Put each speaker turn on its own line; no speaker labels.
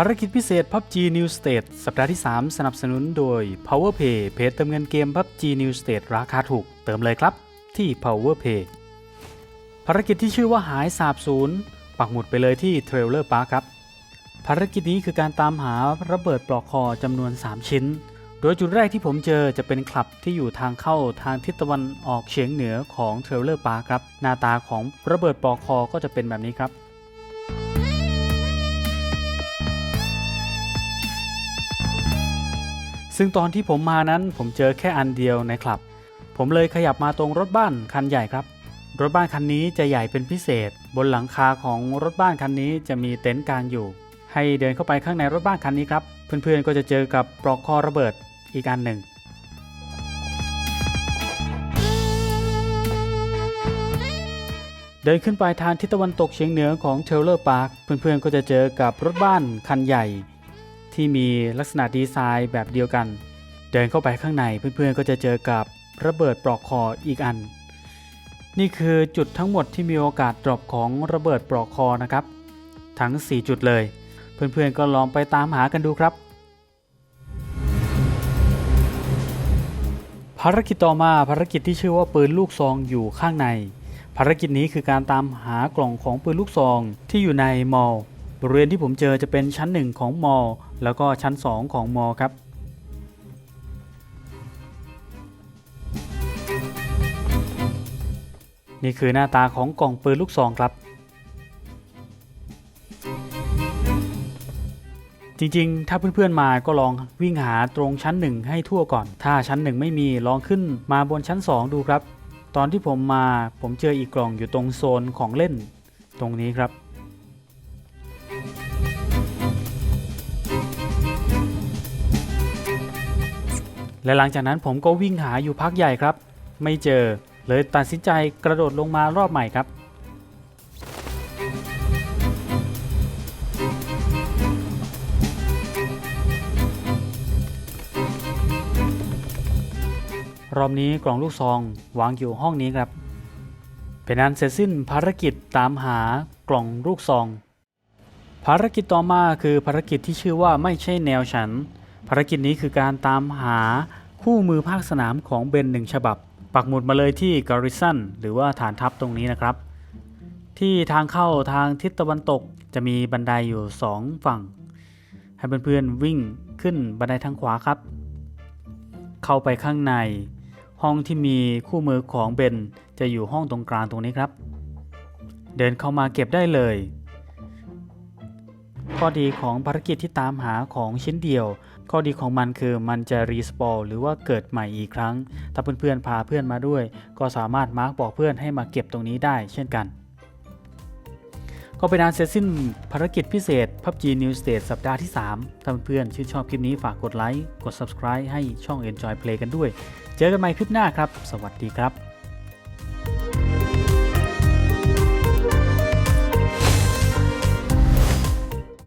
ภารกิจพิเศษ PUBG New State สัปดาห์ที่ 3 สนับสนุนโดย PowerPay เพจเติมเงินเกม PUBG New State ราคาถูก เติมเลยครับ ที่ PowerPay ภารกิจที่ชื่อว่าหายสาบสูญปักหมุดไปเลยที่ Trailer Park ครับ ภารกิจนี้คือการตามหาระเบิดปลอกคอจำนวน 3 ชิ้น โดยจุดแรกที่ผมเจอจะเป็นคลับที่อยู่ทางเข้าทางทิศตะวันออกเฉียงเหนือของเทรลเลอร์ปาร์ครับ หน้าตาของระเบิดปลอกคอก็จะเป็นแบบนี้ครับ ซึ่งตอนที่ผมมานั้นผมเจอแค่อันเดียวในคลับ ผมเลยขยับมาตรงรถบ้านคันใหญ่ครับ รถบ้านคันนี้จะใหญ่เป็นพิเศษ บนหลังคาของรถบ้านคันนี้จะมีเต็นท์กลางอยู่ ให้เดินเข้าไปข้างในรถบ้านคันนี้ครับ เพื่อนๆก็จะเจอกับปลอกคอระเบิดอีกอันหนึ่งเดินขึ้นไปทางทิศตะวันตกเฉียงเหนือของเทเลอร์พาร์คเพื่อนๆก็จะเจอกับรถบ้านคันใหญ่ ที่มีลักษณะดีไซน์แบบเดียวกัน เดินเข้าไปข้างในเพื่อนๆก็จะเจอกับระเบิดปลอกคออีกอัน นี่คือจุดทั้งหมดที่มีโอกาสดรอปของระเบิดปลอกคอนะครับ ทั้ง 4 จุดเลย เพื่อนๆก็ลองไปตามหากันดูครับ ภารกิจต่อมาภารกิจที่ชื่อว่าปืนลูกซองอยู่ข้างใน ภารกิจนี้คือการตามหากล่องของปืนลูกซองที่อยู่ในมอล บริเวณที่ผมเจอจะเป็นชั้น 1 ของมอ แล้วก็ชั้น 2 ของมอครับ นี่คือหน้าตาของกล่องปืนลูกซองครับ จริงๆ ถ้าเพื่อนๆมาก็ลองวิ่งหาตรงชั้น 1 ให้ทั่วก่อน ถ้าชั้น 1 ไม่มีลองขึ้นมาบนชั้น 2 ดูครับ ตอนที่ผมมาผมเจออีกกล่องอยู่ตรงโซนของเล่นตรงนี้ครับ และหลังจากนั้นผมก็วิ่งหาอยู่พักใหญ่ครับ ไม่เจอเลยตัดสินใจกระโดดลงมารอบใหม่ครับ รอบนี้กล่องลูกซองวางอยู่ห้องนี้ครับเป็นอันเสร็จสิ้นภารกิจตามหากล่องลูกซอง ภารกิจต่อมาคือภารกิจที่ชื่อว่าไม่ใช่แนวฉัน ภารกิจนี้คือการตามหาคู่มือภาคสนามของเบนหนึ่งฉบับ ปักหมุดมาเลยที่การิสันหรือว่าฐานทัพตรงนี้นะครับ ที่ทางเข้าทางทิศตะวันตกจะมีบันไดอยู่ 2 ฝั่ง ให้เพื่อนๆวิ่งขึ้นบันไดทางขวาครับ เข้าไปข้างใน ห้องที่มีคู่มือของเบนจะอยู่ห้องตรงกลางตรงนี้ครับ เดินเข้ามาเก็บได้เลยข้อดีของภารกิจที่ตามหาของชิ้นเดียว ข้อดีของมันคือมันจะรีสปอร์หรือว่าเกิดใหม่อีกครั้ง ถ้าเพื่อนๆพาเพื่อนมาด้วย ก็สามารถมาร์กบอกเพื่อนให้มาเก็บตรงนี้ได้เช่นกัน ก็เป็นอันเสร็จสิ้นภารกิจพิเศษ PUBG New State สัปดาห์ที่ 3 ถ้าเพื่อนๆชื่นชอบคลิปนี้ฝากกดไลค์ กด Subscribe ให้ช่อง Enjoy Play กันด้วย เจอกันใหม่คลิปหน้าครับ สวัสดีครับ